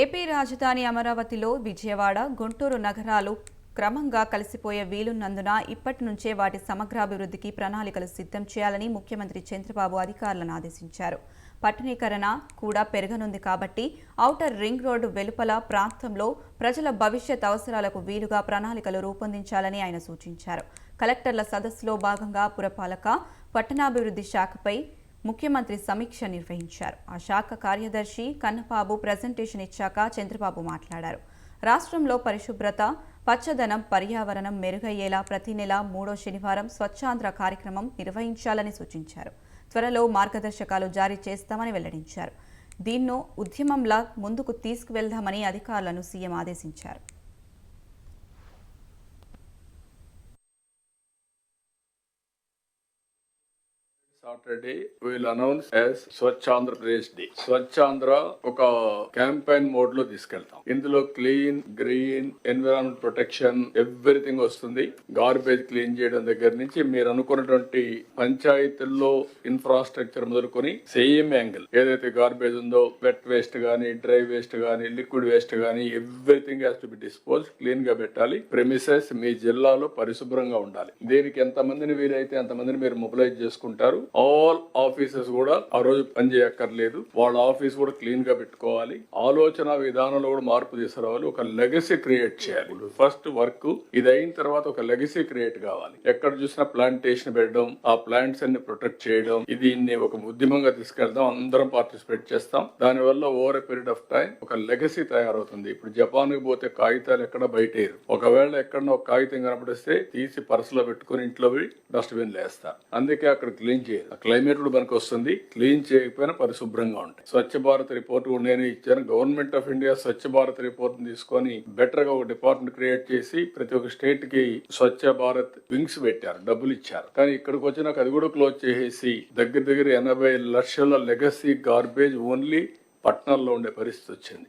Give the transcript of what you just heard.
AP రాజధాని అమరావతిలో విజయవాడ గుంటూరు నగరాలు క్రమంగా కలిసిపోయే వీలున్నందున ఇప్పటి నుంచే వాటి సమగ్రాభివృద్ధికి ప్రణాళికలు సిద్ధం చేయాలని ముఖ్యమంత్రి చంద్రబాబు అధికారులను ఆదేశించారు. పట్టణీకరణ కూడా పెరగనుంది కాబట్టి ఔటర్ రింగ్ రోడ్డు వెలుపల ప్రాంతంలో ప్రజల భవిష్యత్ అవసరాలకు వీలుగా ప్రణాళికలు రూపొందించాలని ఆయన సూచించారు. కలెక్టర్ల సదస్సులో భాగంగా పురపాలక పట్టణాభివృద్ధి శాఖపై ముఖ్యమంత్రి సమీక్ష నిర్వహించారు. ఆ శాఖ కార్యదర్శి కన్నబాబు ప్రజెంటేషన్ ఇచ్చాక చంద్రబాబు మాట్లాడారు. రాష్ట్రంలో పరిశుభ్రత పచ్చదనం పర్యావరణం మెరుగయ్యేలా ప్రతి నెల మూడో శనివారం స్వచ్ఛాంధ్ర కార్యక్రమం నిర్వహించాలని సూచించారు. త్వరలో మార్గదర్శకాలు జారీ చేస్తామని వెల్లడించారు. దీన్నో ఉద్యమంలా ముందుకు తీసుకువెళ్దామని అధికారులను సీఎం ఆదేశించారు. Saturday will announce as Swachh Andhra Pradesh day Swachh Andhra ఒక క్యాంపెయిన్ మోడ్లో తీసుకెళ్తాం. ఇందులో clean green environment protection everything వస్తుంది. గార్బేజ్ క్లీన్ చేయడం దగ్గర నుంచి మీరు అనుకున్నటువంటి పంచాయతీల్లో ఇన్ఫ్రాస్ట్రక్చర్ మొదలుకొని సేమ్ యాంగిల్ ఏదైతే గార్బేజ్ ఉందో వెట్ వేస్ట్ గానీ డ్రై వేస్ట్ గానీ లిక్విడ్ వేస్ట్ గానీ everything has to be dispose క్లీన్గా పెట్టాలి. ప్రెమిసెస్ మీ జిల్లాలో పరిశుభ్రంగా ఉండాలి. దీనికి ఎంత మందిని వీలైతే అంతమందిని మీరు మొబిలైజ్ చేసుకుంటారు. ఆల్ ఆఫీసెస్ కూడా ఆ రోజు పనిచేయక్కర్లేదు వాళ్ళ ఆఫీస్ కూడా క్లీన్గా పెట్టుకోవాలి. ఆలోచన విధానంలో కూడా మార్పు తీసుకురావాలి. ఒక లెగసీ క్రియేట్ చేయాలి. ఫస్ట్ వర్క్ ఇది అయిన తర్వాత ఒక లెగసీ క్రియేట్ కావాలి. ఎక్కడ చూసినా ప్లాంటేషన్ పెట్టడం ఆ ప్లాంట్స్ అన్ని ప్రొటెక్ట్ చేయడం ఇది ఒక ఉద్యమంగా తీసుకెళ్దాం అందరం పార్టిసిపేట్ చేస్తాం. దానివల్ల over a period of time ఒక లెగసీ తయారవుతుంది. ఇప్పుడు జపాన్కి పోతే కాగితాలు ఎక్కడ బయటేరు ఒకవేళ ఎక్కడ ఒక కాగితం కనపడిస్తే తీసి పర్సులో పెట్టుకుని ఇంట్లో డస్ట్బిన్ లేస్తారు అందుకే అక్కడ క్లీన్ చేయాలి. క్లైమేట్ కూడా మనకు వస్తుంది క్లీన్ చేయకపోయినా పరిశుభ్రంగా ఉంటాయి. స్వచ్ఛ భారత్ రిపోర్ట్ కూడా నేను ఇచ్చాను. Government of India Swachh Bharat report తీసుకొని బెటర్గా ఒక డిపార్ట్మెంట్ క్రియేట్ చేసి ప్రతి ఒక్క స్టేట్కి స్వచ్ఛ భారత్ వింగ్స్ పెట్టారు డబ్బులు ఇచ్చారు. కానీ ఇక్కడికి వచ్చినాక అది కూడా క్లోజ్ చేసేసి దగ్గర దగ్గర ఎనభై లక్షల లెగసీ గార్బేజ్ ఓన్లీ పట్టణాల్లో ఉండే పరిస్థితి వచ్చింది.